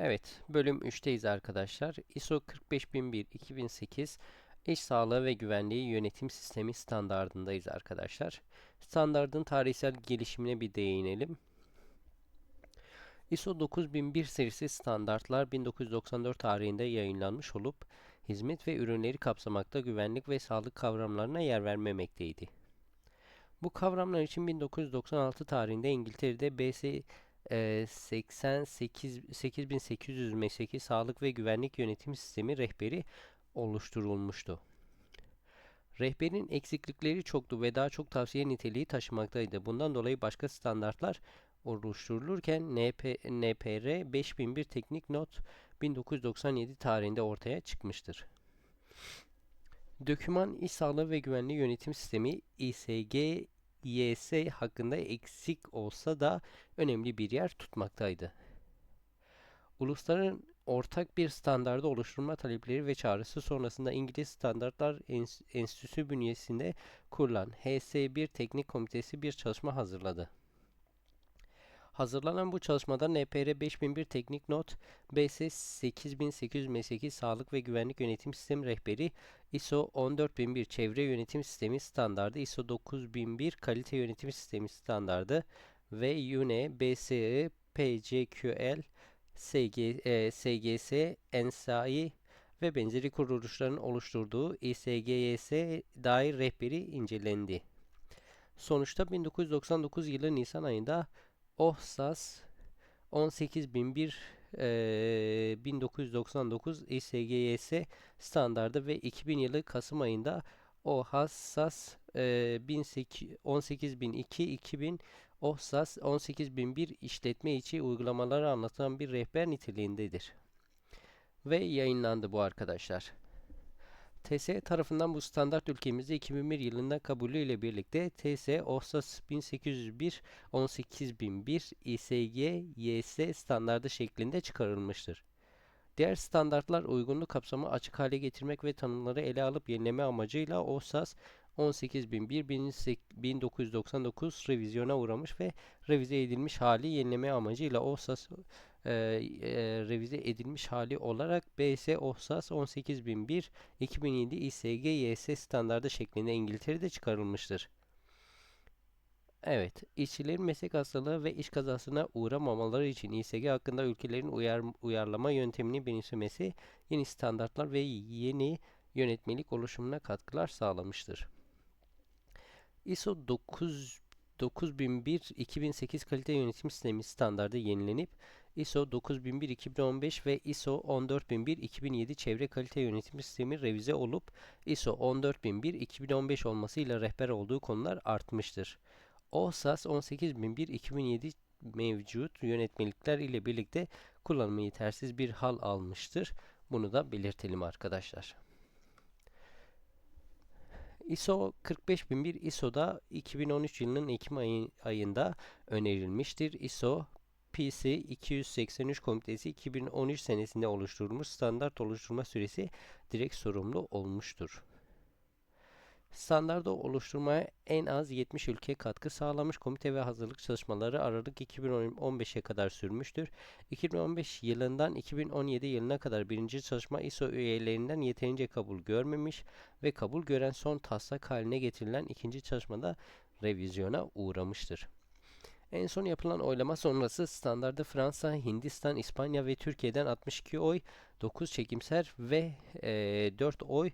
Evet, bölüm 3'teyiz arkadaşlar. ISO 45001 2008 İş Sağlığı ve Güvenliği Yönetim Sistemi standardındayız arkadaşlar. Standardın tarihsel gelişimine bir değinelim. ISO 9001 serisi standartlar 1994 tarihinde yayınlanmış olup hizmet ve ürünleri kapsamakta güvenlik ve sağlık kavramlarına yer vermemekteydi. Bu kavramlar için 1996 tarihinde İngiltere'de BS e, 88 8800 mesleki sağlık ve güvenlik yönetim sistemi rehberi oluşturulmuştu. Rehberin eksiklikleri çoktu ve daha çok tavsiye niteliği taşımaktaydı. Bundan dolayı başka standartlar oluşturulurken NP, NPR 5001 teknik not 1997 tarihinde ortaya çıkmıştır. Döküman İş Sağlığı ve Güvenliği Yönetim Sistemi İSG YS hakkında eksik olsa da önemli bir yer tutmaktaydı. Ulusların ortak bir standardı oluşturma talepleri ve çağrısı sonrasında İngiliz Standartlar Enstitüsü bünyesinde kurulan HS1 Teknik Komitesi bir çalışma hazırladı. Hazırlanan bu çalışmada NPR 5001 Teknik Not, BS 8808 Sağlık ve Güvenlik Yönetim Sistemi Rehberi, ISO 14001 Çevre Yönetim Sistemi Standardı, ISO 9001 Kalite Yönetim Sistemi Standardı ve UNE, BSE, PCQL, SG, e, SGS, NSAI ve benzeri kuruluşların oluşturduğu ISGYS dair rehberi incelendi. Sonuçta 1999 yılı Nisan ayında OHSAS 18001 e, 1999 ISGS standardı ve 2000 yılı Kasım ayında OHSAS e, 18002 2000 OHSAS 18001 işletme içi uygulamaları anlatan bir rehber niteliğindedir. Ve yayınlandı bu arkadaşlar. TS tarafından bu standart ülkemizde 2001 yılında kabulü ile birlikte TS OHSAS 1801 18001 ISG YS standardı şeklinde çıkarılmıştır. Diğer standartlar uygunluk kapsamı açık hale getirmek ve tanımları ele alıp yenileme amacıyla OHSAS 18001 1999 revizyona uğramış ve revize edilmiş hali yenileme amacıyla OHSAS e, e, revize edilmiş hali olarak BS OHSAS 18001 2007 ISG YS standardı şeklinde İngiltere'de çıkarılmıştır. Evet, işçilerin meslek hastalığı ve iş kazasına uğramamaları için İSG hakkında ülkelerin uyar, uyarlama yöntemini benimsemesi yeni standartlar ve yeni yönetmelik oluşumuna katkılar sağlamıştır. ISO 9 9001-2008 kalite yönetim sistemi standardı yenilenip ISO 9001-2015 ve ISO 14001-2007 çevre kalite yönetim sistemi revize olup ISO 14001-2015 olmasıyla rehber olduğu konular artmıştır. OHSAS 18001-2007 mevcut yönetmelikler ile birlikte kullanımı yetersiz bir hal almıştır. Bunu da belirtelim arkadaşlar. ISO 45001 ISO'da 2013 yılının Ekim ayı, ayında önerilmiştir. ISO PC 283 komitesi 2013 senesinde oluşturulmuş standart oluşturma süresi direkt sorumlu olmuştur. Standardı oluşturmaya en az 70 ülke katkı sağlamış komite ve hazırlık çalışmaları Aralık 2015'e kadar sürmüştür. 2015 yılından 2017 yılına kadar birinci çalışma ISO üyelerinden yeterince kabul görmemiş ve kabul gören son taslak haline getirilen ikinci çalışmada revizyona uğramıştır. En son yapılan oylama sonrası standardı Fransa, Hindistan, İspanya ve Türkiye'den 62 oy, 9 çekimser ve e, 4 oy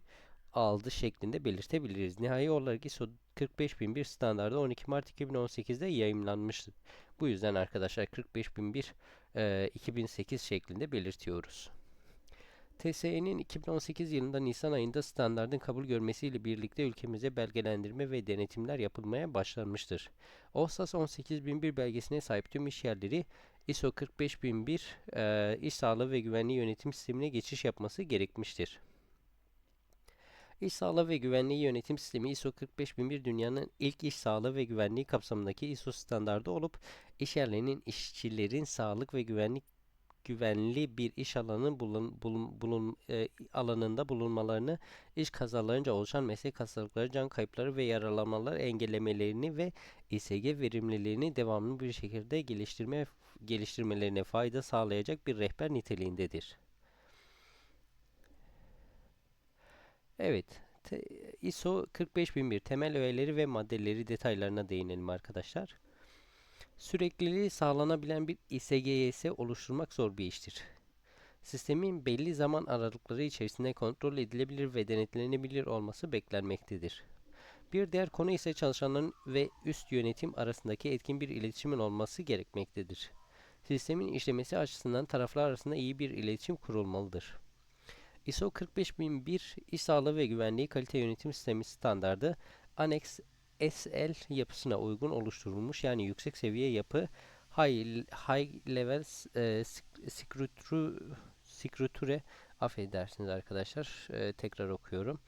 aldı şeklinde belirtebiliriz. Nihai olarak ISO 45001 standardı 12 Mart 2018'de yayımlanmıştı. Bu yüzden arkadaşlar 45001 e, 2008 şeklinde belirtiyoruz. TSE'nin 2018 yılında Nisan ayında standardın kabul görmesiyle birlikte ülkemize belgelendirme ve denetimler yapılmaya başlanmıştır. OHSAS 18001 belgesine sahip tüm iş yerleri ISO 45001 e, iş sağlığı ve güvenliği yönetim sistemine geçiş yapması gerekmiştir. İş sağlığı ve güvenliği yönetim sistemi ISO 45001 dünyanın ilk iş sağlığı ve güvenliği kapsamındaki ISO standardı olup iş yerlerinin işçilerin sağlık ve güvenlik güvenli bir iş alanının bulun, bulun, bulun, e, alanında bulunmalarını, iş kazalarınca oluşan meslek hastalıkları, can kayıpları ve yaralanmaları engellemelerini ve İSG verimliliğini devamlı bir şekilde geliştirme geliştirmelerine fayda sağlayacak bir rehber niteliğindedir. Evet, ISO 45001 temel öğeleri ve maddeleri detaylarına değinelim arkadaşlar. Sürekliliği sağlanabilen bir ISGS oluşturmak zor bir iştir. Sistemin belli zaman aralıkları içerisinde kontrol edilebilir ve denetlenebilir olması beklenmektedir. Bir diğer konu ise çalışanların ve üst yönetim arasındaki etkin bir iletişimin olması gerekmektedir. Sistemin işlemesi açısından taraflar arasında iyi bir iletişim kurulmalıdır. ISO 45001 İş Sağlığı ve Güvenliği Kalite Yönetim Sistemi standardı Annex SL yapısına uygun oluşturulmuş yani yüksek seviye yapı high, high level e, Structure affedersiniz arkadaşlar. E, tekrar okuyorum.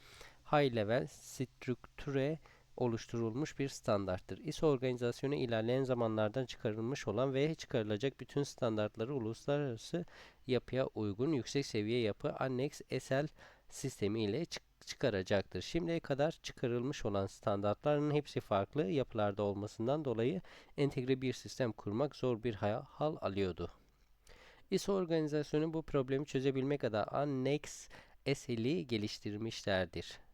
High level Structure oluşturulmuş bir standarttır. ISO organizasyonu ilerleyen zamanlardan çıkarılmış olan ve çıkarılacak bütün standartları uluslararası yapıya uygun yüksek seviye yapı Annex SL sistemi ile çık çıkaracaktır. Şimdiye kadar çıkarılmış olan standartların hepsi farklı yapılarda olmasından dolayı entegre bir sistem kurmak zor bir hal alıyordu. ISO organizasyonu bu problemi çözebilmek adına Annex SL'i geliştirmişlerdir.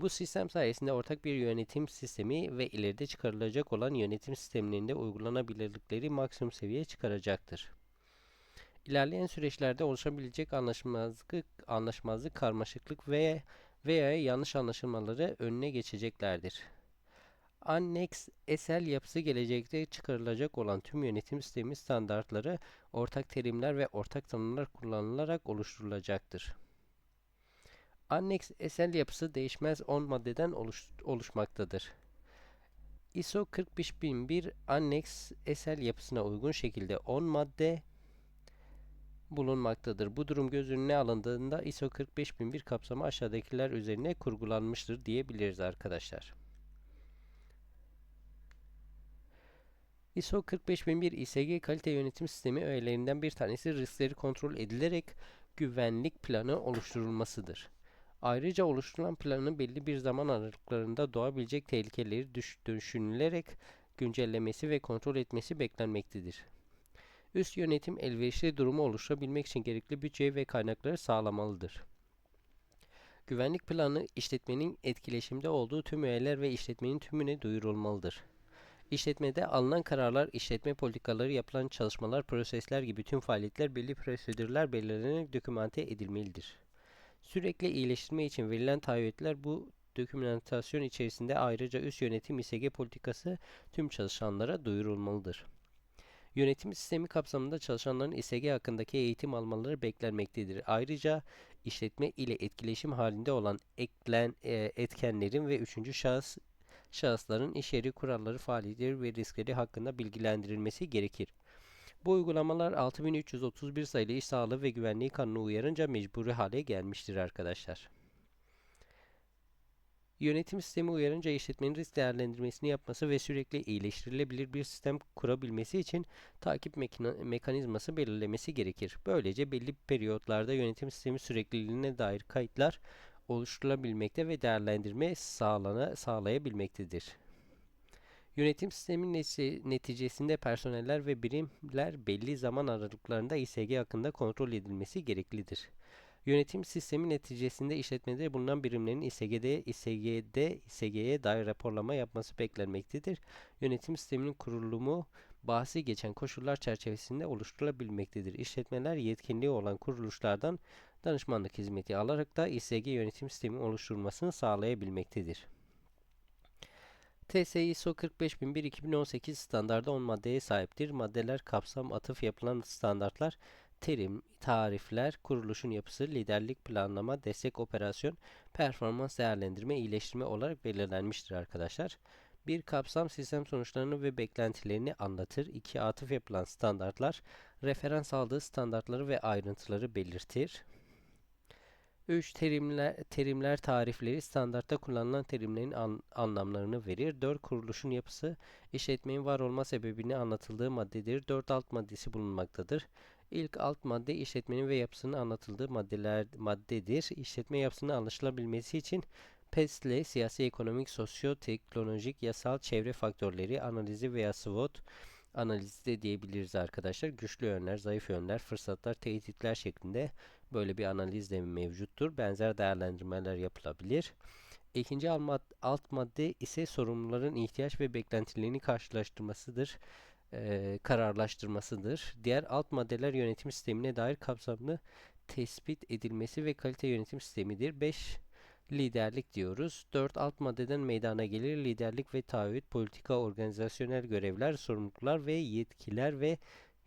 Bu sistem sayesinde ortak bir yönetim sistemi ve ileride çıkarılacak olan yönetim sistemlerinde uygulanabilirlikleri maksimum seviyeye çıkaracaktır. İlerleyen süreçlerde oluşabilecek anlaşmazlık, anlaşmazlık karmaşıklık veya, veya yanlış anlaşılmaları önüne geçeceklerdir. Annex SL yapısı gelecekte çıkarılacak olan tüm yönetim sistemi standartları ortak terimler ve ortak tanımlar kullanılarak oluşturulacaktır. Annex SL yapısı değişmez 10 maddeden oluş, oluşmaktadır. ISO 45001 Annex SL yapısına uygun şekilde 10 madde bulunmaktadır. Bu durum göz önüne alındığında ISO 45001 kapsamı aşağıdakiler üzerine kurgulanmıştır diyebiliriz arkadaşlar. ISO 45001 İSG kalite yönetim sistemi öğelerinden bir tanesi riskleri kontrol edilerek güvenlik planı oluşturulmasıdır. Ayrıca oluşturulan planın belli bir zaman aralıklarında doğabilecek tehlikeleri düşünülerek güncellemesi ve kontrol etmesi beklenmektedir. Üst yönetim elverişli durumu oluşturabilmek için gerekli bütçe ve kaynakları sağlamalıdır. Güvenlik planı işletmenin etkileşimde olduğu tüm üyeler ve işletmenin tümüne duyurulmalıdır. İşletmede alınan kararlar, işletme politikaları, yapılan çalışmalar, prosesler gibi tüm faaliyetler belli prosedürler belirlenerek dokümante edilmelidir. Sürekli iyileştirme için verilen taahhütler bu dokümantasyon içerisinde ayrıca üst yönetim İSG politikası tüm çalışanlara duyurulmalıdır. Yönetim sistemi kapsamında çalışanların İSG hakkındaki eğitim almaları beklenmektedir. Ayrıca işletme ile etkileşim halinde olan eklen, e, etkenlerin ve üçüncü şahıs şahısların iş yeri kuralları, faaliyetleri ve riskleri hakkında bilgilendirilmesi gerekir. Bu uygulamalar 6331 sayılı İş Sağlığı ve Güvenliği Kanunu uyarınca mecburi hale gelmiştir arkadaşlar. Yönetim sistemi uyarınca işletmenin risk değerlendirmesini yapması ve sürekli iyileştirilebilir bir sistem kurabilmesi için takip mekanizması belirlemesi gerekir. Böylece belli periyotlarda yönetim sistemi sürekliliğine dair kayıtlar oluşturulabilmekte ve değerlendirme sağlana, sağlayabilmektedir. Yönetim sistemin neticesinde personeller ve birimler belli zaman aralıklarında İSG hakkında kontrol edilmesi gereklidir. Yönetim sistemi neticesinde işletmede bulunan birimlerin İSG'de, İSG'de, İSG'ye dair raporlama yapması beklenmektedir. Yönetim sisteminin kurulumu bahsi geçen koşullar çerçevesinde oluşturulabilmektedir. İşletmeler yetkinliği olan kuruluşlardan danışmanlık hizmeti alarak da İSG yönetim sistemi oluşturulmasını sağlayabilmektedir. TS ISO 45001-2018 standardı 10 maddeye sahiptir. Maddeler kapsam atıf yapılan standartlar, terim, tarifler, kuruluşun yapısı, liderlik, planlama, destek operasyon, performans değerlendirme, iyileştirme olarak belirlenmiştir arkadaşlar. Bir kapsam sistem sonuçlarını ve beklentilerini anlatır. İki atıf yapılan standartlar, referans aldığı standartları ve ayrıntıları belirtir. 3. Terimler, terimler tarifleri standartta kullanılan terimlerin an, anlamlarını verir. 4. Kuruluşun yapısı işletmenin var olma sebebini anlatıldığı maddedir. 4 alt maddesi bulunmaktadır. İlk alt madde işletmenin ve yapısının anlatıldığı maddeler maddedir. İşletme yapısının anlaşılabilmesi için PES'le siyasi, ekonomik, sosyo, teknolojik, yasal, çevre faktörleri analizi veya SWOT analizi de diyebiliriz arkadaşlar. Güçlü yönler, zayıf yönler, fırsatlar, tehditler şeklinde böyle bir analiz de mevcuttur. Benzer değerlendirmeler yapılabilir. İkinci alt madde ise sorumluların ihtiyaç ve beklentilerini karşılaştırmasıdır, e, kararlaştırmasıdır. Diğer alt maddeler yönetim sistemine dair kapsamlı tespit edilmesi ve kalite yönetim sistemidir. 5 liderlik diyoruz. 4 alt maddeden meydana gelir liderlik ve taahhüt, politika, organizasyonel görevler, sorumluluklar ve yetkiler ve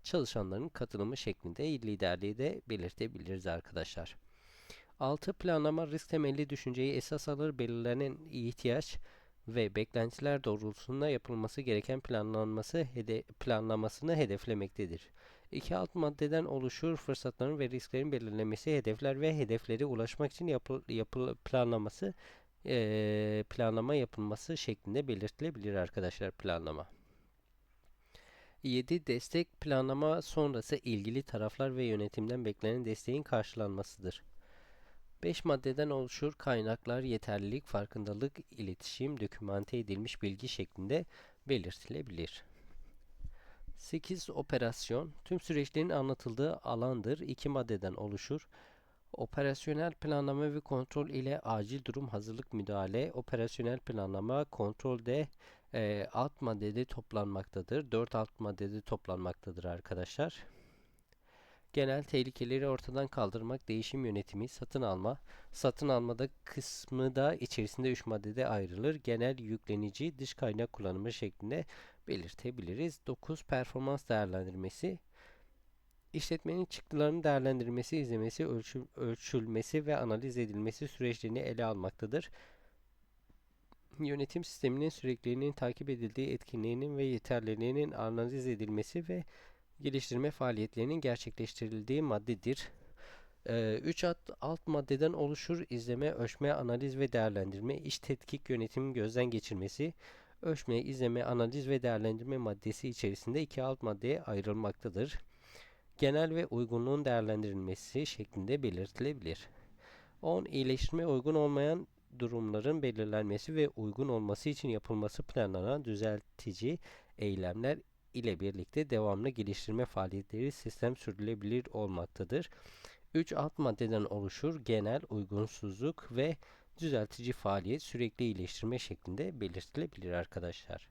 çalışanların katılımı şeklinde liderliği de belirtebiliriz arkadaşlar. 6. Planlama risk temelli düşünceyi esas alır belirlenen ihtiyaç ve beklentiler doğrultusunda yapılması gereken planlanması hede planlamasını hedeflemektedir. İki alt maddeden oluşur fırsatların ve risklerin belirlenmesi, hedefler ve hedeflere ulaşmak için yapı, yapı planlaması e, planlama yapılması şeklinde belirtilebilir arkadaşlar planlama. 7. Destek planlama sonrası ilgili taraflar ve yönetimden beklenen desteğin karşılanmasıdır. 5 maddeden oluşur kaynaklar, yeterlilik, farkındalık, iletişim, dokümante edilmiş bilgi şeklinde belirtilebilir. 8. Operasyon tüm süreçlerin anlatıldığı alandır. 2 maddeden oluşur. Operasyonel planlama ve kontrol ile acil durum hazırlık müdahale. Operasyonel planlama kontrolde e, alt maddede toplanmaktadır. 4 alt maddede toplanmaktadır arkadaşlar. Genel tehlikeleri ortadan kaldırmak, değişim yönetimi, satın alma. Satın almada kısmı da içerisinde 3 maddede ayrılır. Genel yüklenici, dış kaynak kullanımı şeklinde belirtebiliriz. 9. Performans değerlendirmesi. İşletmenin çıktılarını değerlendirmesi, izlemesi, ölçü, ölçülmesi ve analiz edilmesi süreçlerini ele almaktadır. Yönetim sisteminin sürekliliğinin takip edildiği etkinliğinin ve yeterliliğinin analiz edilmesi ve geliştirme faaliyetlerinin gerçekleştirildiği maddedir. 3 ee, alt maddeden oluşur izleme, ölçme, analiz ve değerlendirme, iş tetkik yönetimin gözden geçirmesi, ölçme, izleme, analiz ve değerlendirme maddesi içerisinde iki alt maddeye ayrılmaktadır. Genel ve uygunluğun değerlendirilmesi şeklinde belirtilebilir. 10. İyileştirme uygun olmayan durumların belirlenmesi ve uygun olması için yapılması planlanan düzeltici eylemler ile birlikte devamlı geliştirme faaliyetleri sistem sürdürülebilir olmaktadır. 3 alt maddeden oluşur. Genel, uygunsuzluk ve düzeltici faaliyet sürekli iyileştirme şeklinde belirtilebilir arkadaşlar.